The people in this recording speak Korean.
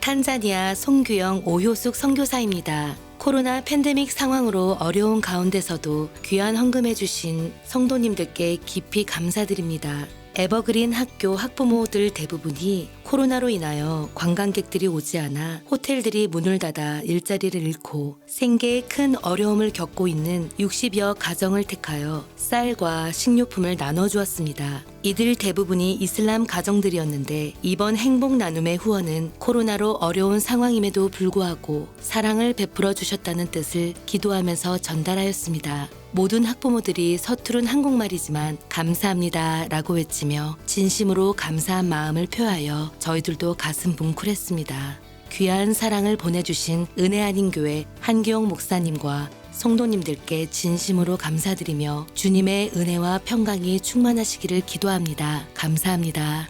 탄자니아 송규영 오효숙 선교사입니다. 코로나 팬데믹 상황으로 어려운 가운데서도 귀한 헌금해주신 성도님들께 깊이 감사드립니다. 에버그린 학교 학부모들 대부분이 코로나로 인하여 관광객들이 오지 않아 호텔들이 문을 닫아 일자리를 잃고 생계에 큰 어려움을 겪고 있는 60여 가정을 택하여 쌀과 식료품을 나눠주었습니다. 이들 대부분이 이슬람 가정들이었는데 이번 행복 나눔의 후원은 코로나로 어려운 상황임에도 불구하고 사랑을 베풀어 주셨다는 뜻을 기도하면서 전달하였습니다. 모든 학부모들이 서투른 한국말이지만 감사합니다 라고 외치며 진심으로 감사한 마음을 표하여 저희들도 가슴 뭉클했습니다. 귀한 사랑을 보내주신 은혜 아닌 교회 한기용 목사님과 성도님들께 진심으로 감사드리며 주님의 은혜와 평강이 충만하시기를 기도합니다. 감사합니다.